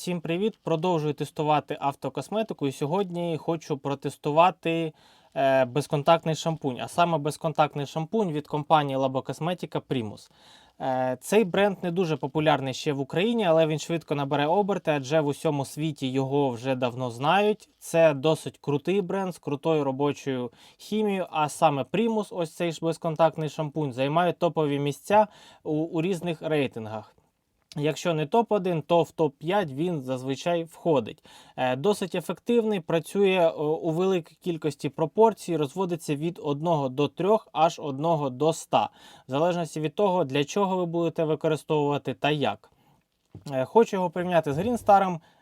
Всім привіт! Продовжую тестувати автокосметику. І сьогодні хочу протестувати е, безконтактний шампунь, а саме безконтактний шампунь від компанії Labocosmetica Primus. Е, цей бренд не дуже популярний ще в Україні, але він швидко набере оберти, адже в усьому світі його вже давно знають. Це досить крутий бренд з крутою робочою хімією. А саме Primus, ось цей безконтактний шампунь, займає топові місця у, у різних рейтингах. Якщо не топ-1, то в топ-5 він зазвичай входить. Е, Досить ефективний, працює е, у великій кількості пропорцій, розводиться від 1 до 3 аж 1 до 100, в залежності від того, для чого ви будете використовувати та як. Е, Хочу його порівняти з Green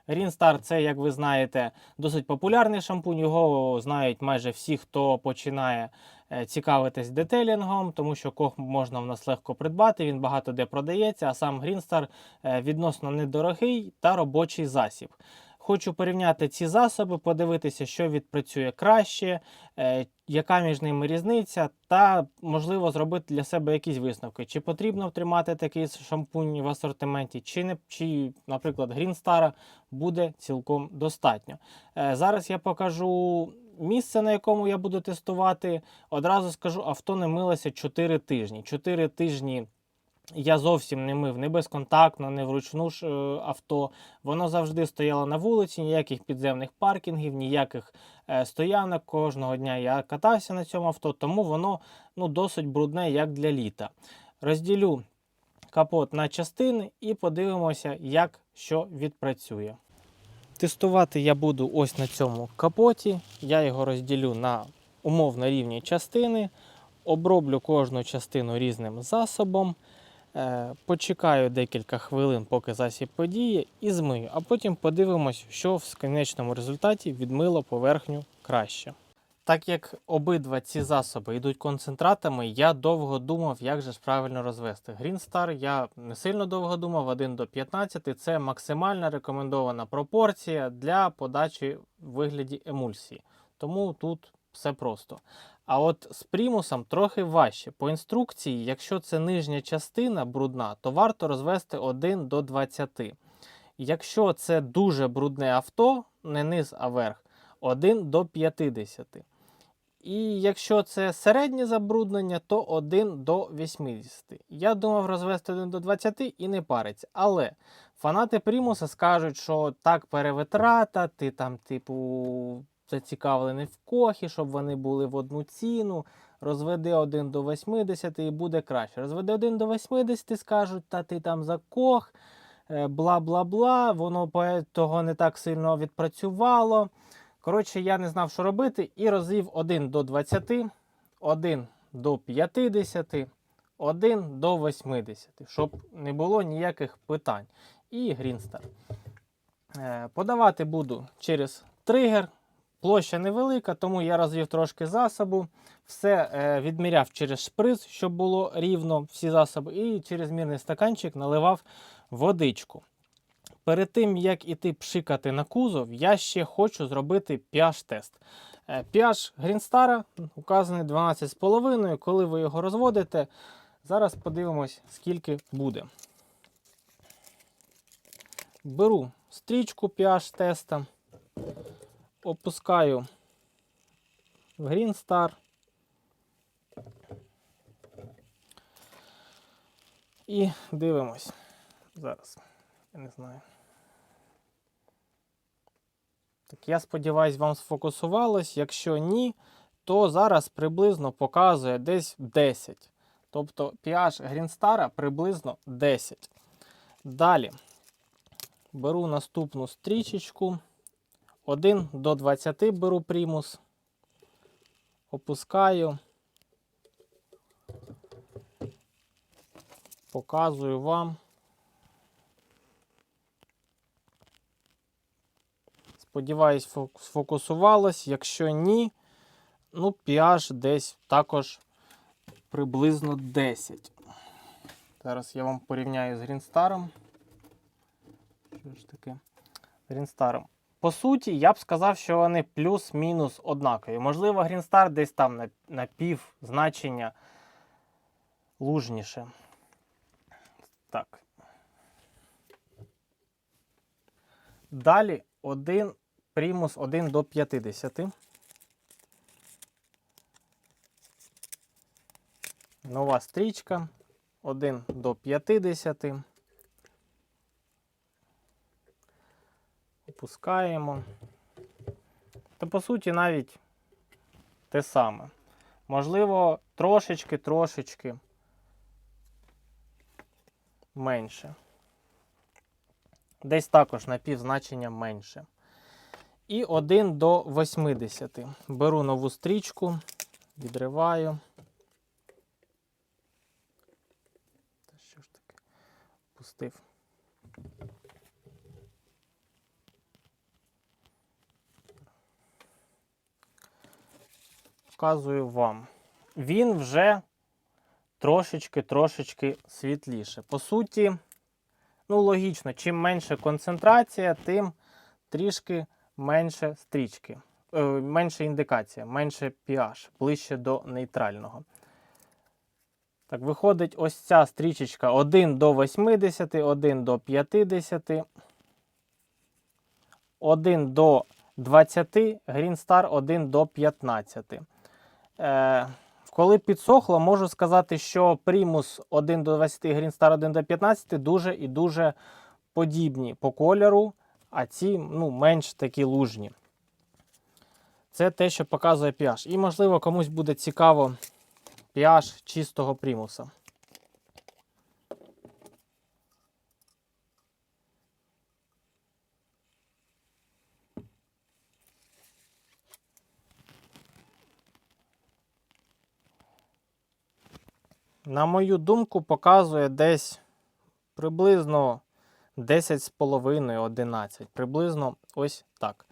Green це, як ви знаєте, досить популярний шампунь. Його знають майже всі, хто починає е, цікавитись детелінгом, тому що кох можна в нас легко придбати, він багато де продається, а сам Green е, відносно недорогий та робочий засіб. Хочу порівняти ці засоби, подивитися, що відпрацює краще, е, яка між ними різниця, та можливо зробити для себе якісь висновки. Чи потрібно тримати такий шампунь в асортименті, чи не чи, наприклад, Green Star буде цілком достатньо. Е, Зараз я покажу місце, на якому я буду тестувати. Одразу скажу, авто не милося 4 тижні. 4 тижні. Я зовсім не мив не безконтактно, не вручну ж е, авто. Воно завжди стояло на вулиці, ніяких підземних паркінгів, ніяких е, стоянок. Кожного дня я катався на цьому авто, тому воно ну, досить брудне, як для літа. Розділю капот на частини і подивимося, як що відпрацює. Тестувати я буду ось на цьому капоті. Я його розділю на умовно рівні частини, оброблю кожну частину різним засобом. Е, Почекаю декілька хвилин, поки засіб подіє, і змию, а потім подивимось, що в кінечному результаті відмило поверхню краще. Так як обидва ці засоби йдуть концентратами, я довго думав, як же ж правильно розвести. Green Star я не сильно довго думав, 1 до 15 це максимальна рекомендована пропорція для подачі в вигляді емульсії. Тому тут все просто. А от з примусом трохи важче. По інструкції, якщо це нижня частина брудна, то варто розвести 1 до 20. Якщо це дуже брудне авто, не низ, а верх, 1 до 50. І якщо це середнє забруднення, то 1 до 80. Я думав розвести 1 до 20 і не париться. Але фанати примуса скажуть, що так перевитрата, ти там, типу, зацікавлений в кохі, щоб вони були в одну ціну. Розведи 1 до 80 і буде краще. Розведи 1 до 80, скажуть, та ти там за кох, е, бла-бла-бла, воно того не так сильно відпрацювало. Коротше, я не знав, що робити, і розвів 1 до 20, 1 до 50, 1 до 80, щоб не було ніяких питань. І Green Е, Подавати буду через тригер. Площа невелика, тому я розвів трошки засобу. Все е, відміряв через шприц, щоб було рівно всі засоби, і через мірний стаканчик наливав водичку. Перед тим, як іти пшикати на кузов, я ще хочу зробити pH-тест. Е, pH Green указаний 12,5. Коли ви його розводите, зараз подивимось, скільки буде. Беру стрічку pH теста, опускаю в Green Star. І дивимось. Зараз. Я не знаю. Так, я сподіваюся, вам сфокусувалось. Якщо ні, то зараз приблизно показує десь 10. Тобто pH Green приблизно 10. Далі беру наступну стрічечку. 1 до 20 беру примус. Опускаю. Показую вам. Сподіваюсь, сфокусувалось. Якщо ні, ну, pH десь також приблизно 10. Зараз я вам порівняю з Green Що ж таке? Star. По суті, я б сказав, що вони плюс-мінус однакові. Можливо, Star десь там на, на пів значення лужніше. Так. Далі 1 примус 1 до 50. Нова стрічка 1 до 50. Опускаємо. Та по суті навіть те саме. Можливо, трошечки-трошечки менше. Десь також на півзначення менше. І 1 до 80. Беру нову стрічку, відриваю. Та що ж таке? Пустив. Показую вам. Він вже трошечки-трошечки світліше. По суті, ну, логічно, чим менше концентрація, тим трішки менше стрічки, е, менше індикація, менше pH, ближче до нейтрального. Так, виходить ось ця стрічечка 1 до 80, 1 до 50, 1 до 20, Green Star 1 до 15. Е, коли підсохло, можу сказати, що примус 1 до 20, грін стар 1 до 15 дуже і дуже подібні по кольору, а ці ну, менш такі лужні. Це те, що показує pH. І, можливо, комусь буде цікаво pH чистого примуса. На мою думку, показує десь приблизно 10,5-11. Приблизно ось так.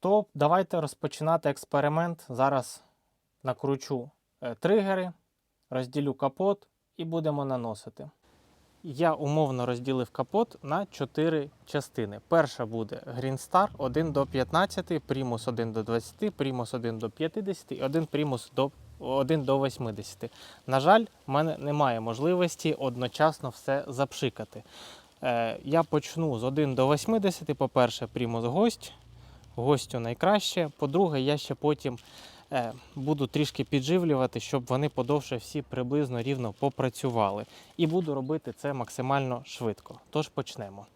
То давайте розпочинати експеримент. Зараз накручу е, тригери, розділю капот і будемо наносити. Я умовно розділив капот на 4 частини. Перша буде Green Star 1 до 15, Primus 1 до 20, Primus 1 до 50 і один Primus до 1 до 80. На жаль, в мене немає можливості одночасно все запшикати. Е, я почну з 1 до 80. По-перше, Primus гость. Гостю найкраще. По-друге, я ще потім е, буду трішки підживлювати, щоб вони подовше всі приблизно рівно попрацювали. І буду робити це максимально швидко. Тож почнемо.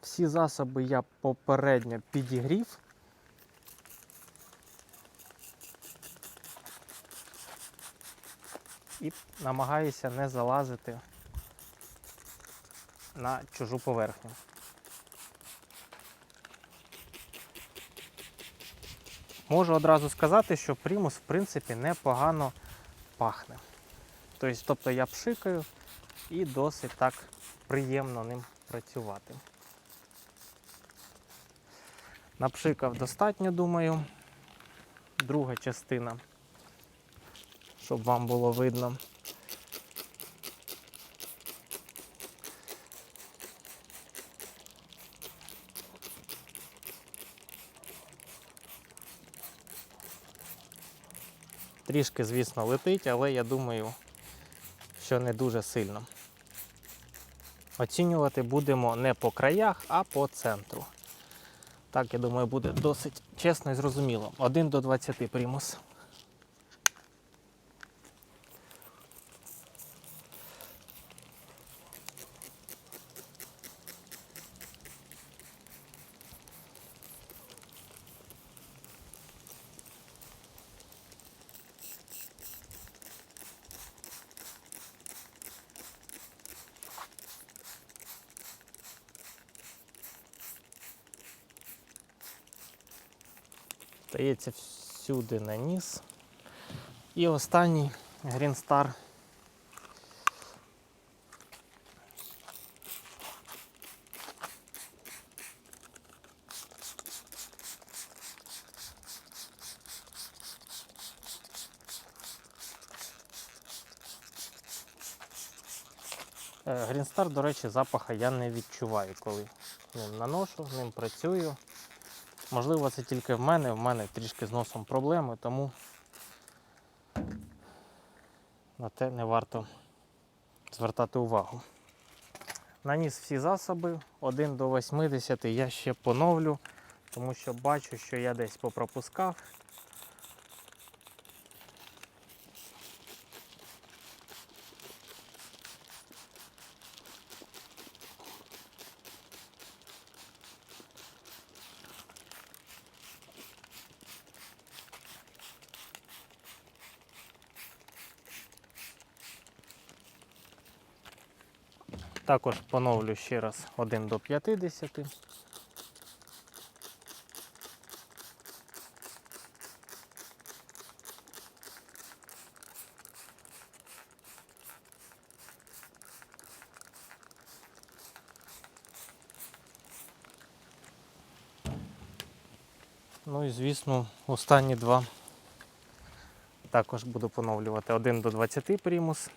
Всі засоби я попередньо підігрів. І намагаюся не залазити на чужу поверхню. Можу одразу сказати, що примус, в принципі, непогано пахне. Тобто, тобто я пшикаю і досить так приємно ним працювати. Напшикав достатньо, думаю. Друга частина, щоб вам було видно. Трішки, звісно, летить, але я думаю, що не дуже сильно. Оцінювати будемо не по краях, а по центру. Так, я думаю, буде досить чесно і зрозуміло. 1 до 20 примус. Стається всюди наніс. І останній Green Star. Е, Green Star, до речі, запаха я не відчуваю, коли ним наношу, ним працюю. Можливо, це тільки в мене, в мене трішки з носом проблеми, тому на те не варто звертати увагу. Наніс всі засоби 1 до 80 я ще поновлю, тому що бачу, що я десь попропускав. Також поновлю ще раз 1 до 50. Ну і звісно, останні два також буду поновлювати 1 до 20 примус.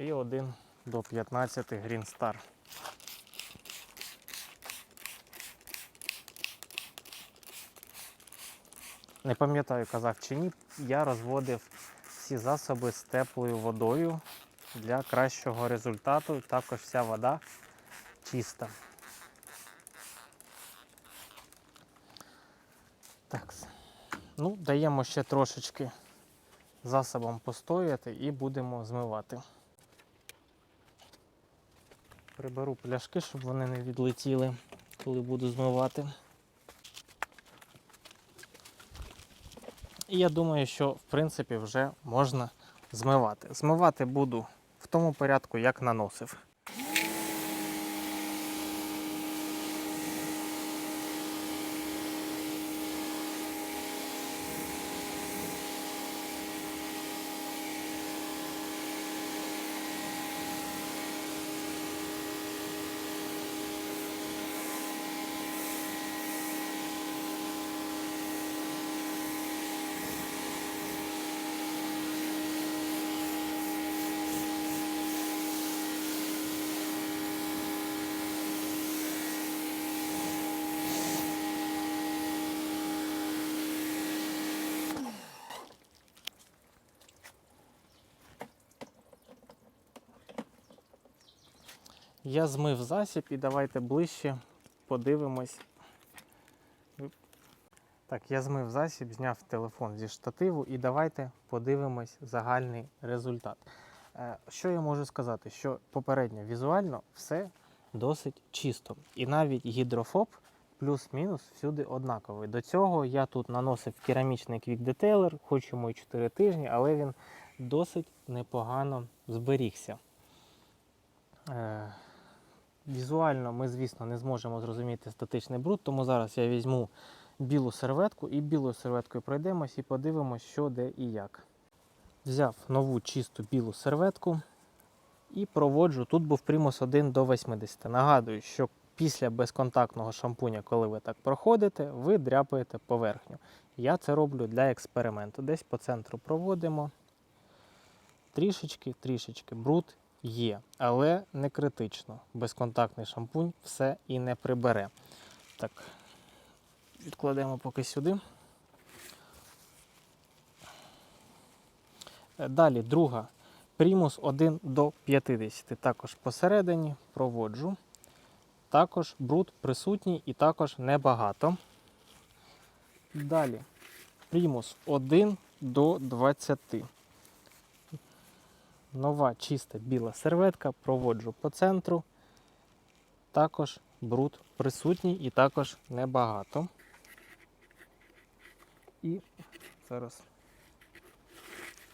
і 1 до 15 Green Star. Не пам'ятаю, казав чи ні, я розводив всі засоби з теплою водою для кращого результату. Також вся вода чиста. Так. Ну, даємо ще трошечки засобом постояти і будемо змивати. Приберу пляшки, щоб вони не відлетіли, коли буду змивати. І я думаю, що в принципі вже можна змивати. Змивати буду в тому порядку, як наносив. Я змив засіб і давайте ближче подивимось. Так, я змив засіб, зняв телефон зі штативу і давайте подивимось загальний результат. Е, Що я можу сказати? Що попередньо візуально все досить чисто. І навіть гідрофоб плюс-мінус всюди однаковий. До цього я тут наносив керамічний квік-детейлер, хоч йому і 4 тижні, але він досить непогано зберігся. Візуально ми, звісно, не зможемо зрозуміти статичний бруд, тому зараз я візьму білу серветку і білою серветкою пройдемось і подивимось, що де і як. Взяв нову чисту білу серветку і проводжу. Тут був примус 1 до 80. Нагадую, що після безконтактного шампуня, коли ви так проходите, ви дряпаєте поверхню. Я це роблю для експерименту. Десь по центру проводимо. Трішечки, трішечки бруд є, але не критично. Безконтактний шампунь все і не прибере. Так, відкладемо поки сюди. Е, Далі друга. Примус 1 до 50. Також посередині проводжу. Також бруд присутній і також небагато. Далі примус 1 до 20. Нова чиста біла серветка, проводжу по центру. Також бруд присутній і також небагато. І зараз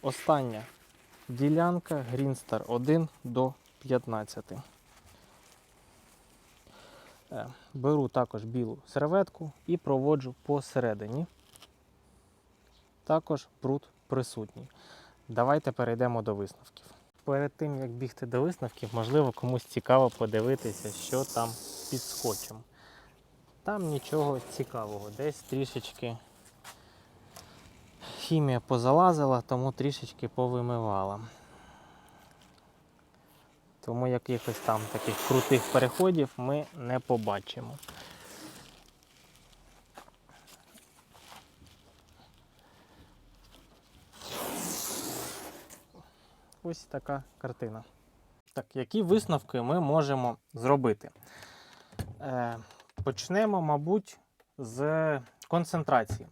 остання ділянка Greenstar 1 до 15. Е, Беру також білу серветку і проводжу посередині. Також бруд присутній. Давайте перейдемо до висновків. Перед тим як бігти до висновків, можливо, комусь цікаво подивитися, що там під скотчем. Там нічого цікавого, десь трішечки хімія позалазила, тому трішечки повимивала. Тому якихось там таких крутих переходів ми не побачимо. Ось така картина. Так, які висновки ми можемо зробити? Е, почнемо, мабуть, з концентрації.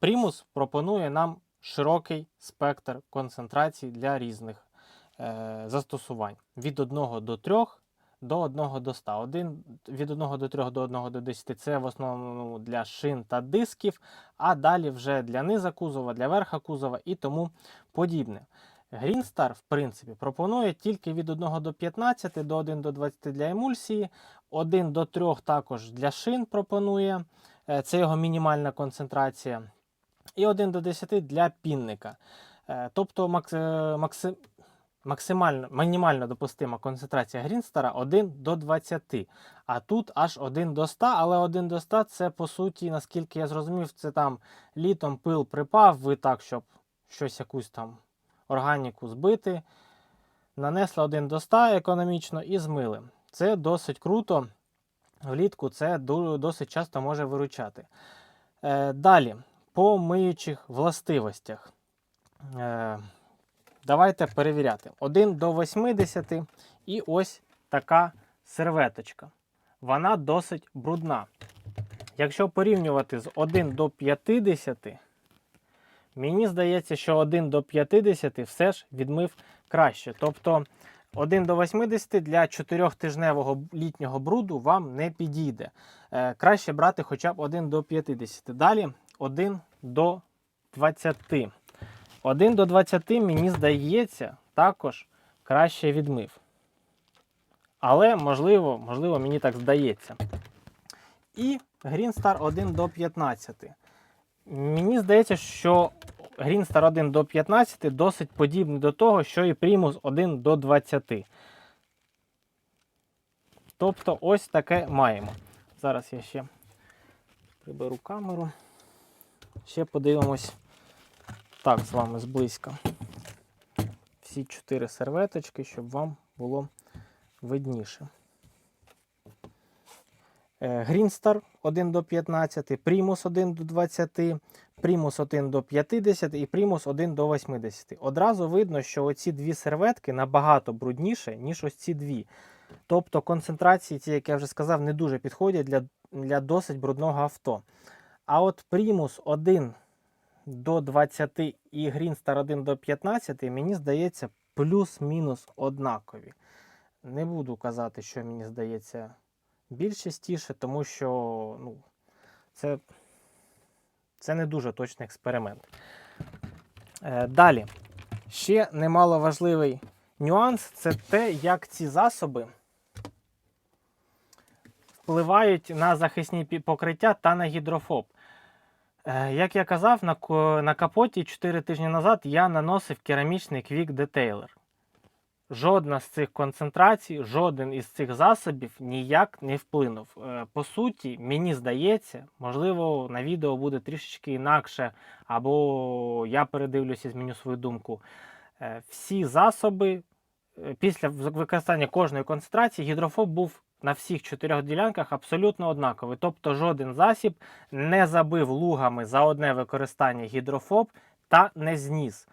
Примус пропонує нам широкий спектр концентрацій для різних е, застосувань від 1 до 3 до 1 до 100. Один, від 1 до 3 до 1 до 10 це в основному для шин та дисків, а далі вже для низа кузова, для верха кузова і тому подібне. Greenstar, в принципі, пропонує тільки від 1 до 15 до 1 до 20 для емульсії, 1 до 3 також для шин пропонує. Е, Це його мінімальна концентрація. І 1 до 10 для пінника. Е, Тобто е, максимально, мінімально допустима концентрація Грінстара 1 до 20. А тут аж 1 до 100, але 1 до 100 це по суті, наскільки я зрозумів, це там літом пил припав, ви так, щоб щось якусь там органіку збити. Нанесли 1 до 100 економічно і змили. Це досить круто. Влітку це досить часто може виручати. Е, далі, по миючих властивостях. Е, давайте перевіряти. 1 до 80 і ось така серветочка. Вона досить брудна. Якщо порівнювати з 1 до 50, мені здається, що 1 до 50 все ж відмив краще. Тобто 1 до 80 для 4-тижневого літнього бруду вам не підійде. Е, краще брати хоча б 1 до 50. Далі 1 до 20. 1 до 20, мені здається, також краще відмив. Але, можливо, можливо, мені так здається. І Greenstar 1 до 15. Мені здається, що Greenstar 1 до 15 досить подібний до того, що і Primus 1 до 20. Тобто ось таке маємо. Зараз я ще приберу камеру. Ще подивимось так з вами зблизька. Всі чотири серветочки, щоб вам було видніше. Е, Greenstar 1 до 15, Primus 1 до 20, Primus 1 до 50 і Primus 1 до 80. Одразу видно, що оці дві серветки набагато брудніше, ніж ось ці дві. Тобто концентрації, ці, як я вже сказав, не дуже підходять для, для досить брудного авто. А от Primus 1 до 20 і Greenstar 1 до 15, мені здається, плюс-мінус однакові. Не буду казати, що мені здається більш частіше, тому що ну, це, це не дуже точний експеримент. Е, далі, ще немаловажливий нюанс це те, як ці засоби впливають на захисні покриття та на гідрофоб. Е, Як я казав, на, капоті 4 тижні назад я наносив керамічний Quick Detailer. Жодна з цих концентрацій, жоден із цих засобів ніяк не вплинув. Е, По суті, мені здається, можливо, на відео буде трішечки інакше, або я передивлюся і зміню свою думку. Е, Всі засоби е, після використання кожної концентрації гідрофоб був на всіх чотирьох ділянках абсолютно однаковий. Тобто жоден засіб не забив лугами за одне використання гідрофоб та не зніс.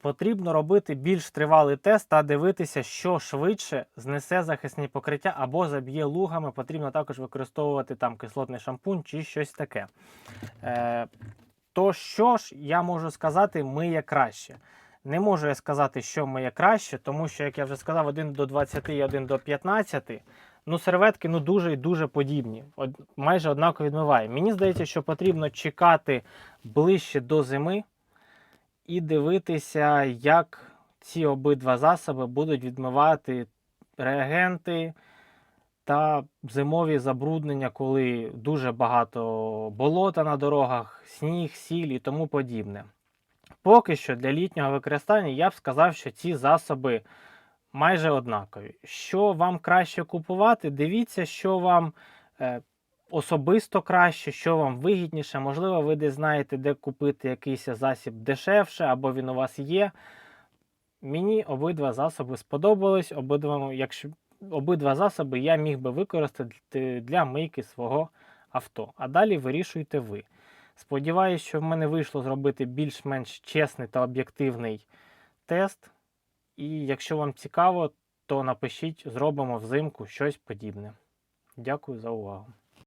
Потрібно робити більш тривалий тест та дивитися, що швидше знесе захисні покриття або заб'є лугами. Потрібно також використовувати там кислотний шампунь чи щось таке. Е, то що ж я можу сказати, миє краще. Не можу я сказати, що миє краще, тому що, як я вже сказав, 1 до 20 і 1 до 15. Ну, серветки ну, дуже і дуже подібні. Од, майже однаково відмиває. Мені здається, що потрібно чекати ближче до зими і дивитися, як ці обидва засоби будуть відмивати реагенти та зимові забруднення, коли дуже багато болота на дорогах, сніг, сіль і тому подібне. Поки що для літнього використання я б сказав, що ці засоби майже однакові. Що вам краще купувати, дивіться, що вам е, особисто краще, що вам вигідніше. Можливо, ви десь знаєте, де купити якийсь засіб дешевше, або він у вас є. Мені обидва засоби сподобались. Обидва, якщо, обидва засоби я міг би використати для мийки свого авто. А далі вирішуйте ви. Сподіваюсь, що в мене вийшло зробити більш-менш чесний та об'єктивний тест. І якщо вам цікаво, то напишіть, зробимо взимку щось подібне. Дякую за увагу.